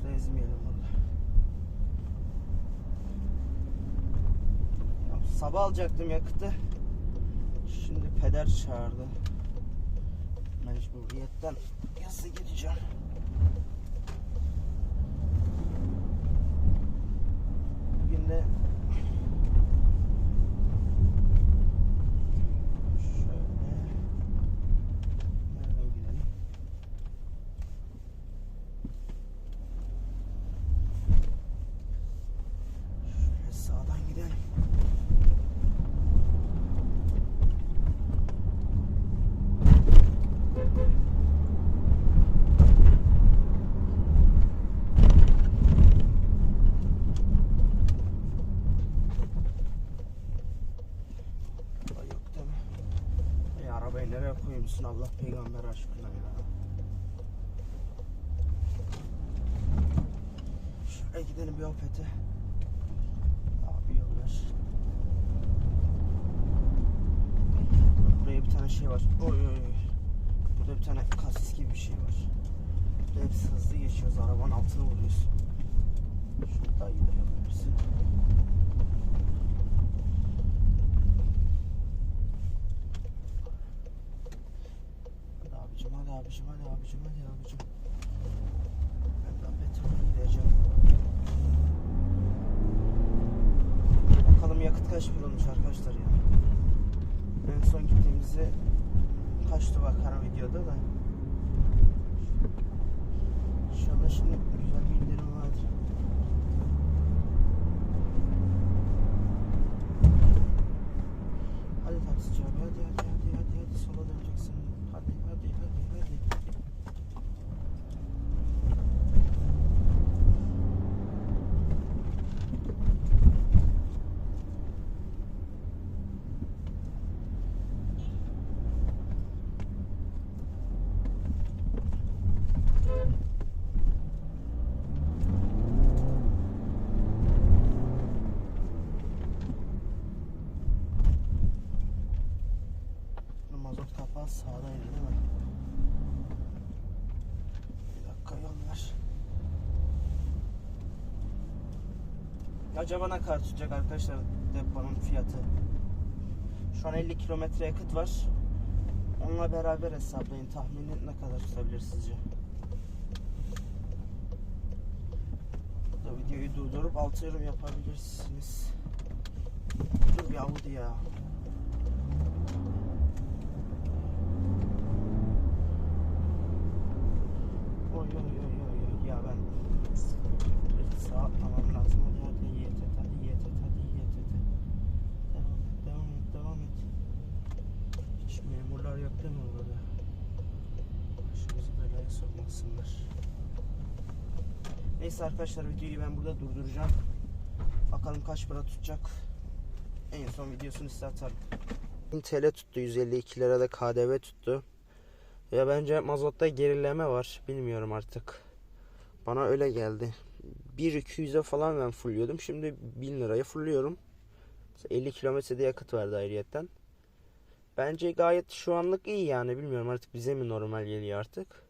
Boşta ezmeyelim burada. Ya, sabah alacaktım yakıtı. Şimdi peder çağırdı. Mecburiyetten yazı gideceğim. Koymuşsun Allah peygamber aşkına ya. Şöyle gidelim bir Opet'e. Abi yol ver. Buraya bir tane şey var. Oy oy oy. Burada bir tane kasis gibi bir şey var. Burada hepsi hızlı geçiyoruz. Arabanın altına vuruyoruz. Şunu daha iyi de yapabilirsin. Hadi abicim hadi abicim hadi abicim. Ben daha petrole gideceğim. Bakalım yakıt kaç bir olmuş arkadaşlar ya. En son gittiğimizde kaçtı bakarım videoda da. İnşallah şimdi güzel bir indirim vardır. Hadi taksici abi hadi hadi hadi hadi hadi sola döneceksin. Hadi hadi hadi hadi. Bu Kapağı sağdaydı değil mi? Bir dakika yol ver. Acaba ne kadar tutacak arkadaşlar deponun fiyatı? Şu an 50 kilometre yakıt var. Onunla beraber hesaplayın. Tahmini ne kadar tutabilir sizce? Burada videoyu durdurup alt yorum yapabilirsiniz. Dur bir Audi ya. Oy oy oy oy oy ya ben sağ atlamam lazım hadi hadi YTT hadi YTT hadi YTT devam et devam et devam et hiç mi burada başımızı belaya sokmasınlar neyse arkadaşlar videoyu ben burada durduracağım bakalım kaç para tutacak en son videosunu size atarım 1000 TL tuttu 152 lira da KDV tuttu ya bence mazotta gerileme var. Bilmiyorum artık. Bana öyle geldi. 1-200'e falan ben fulluyordum. Şimdi 1000 liraya fulluyorum. 50 kilometrede yakıt verdi ayrıyetten. Bence gayet şu anlık iyi yani. Bilmiyorum artık bize mi normal geliyor artık.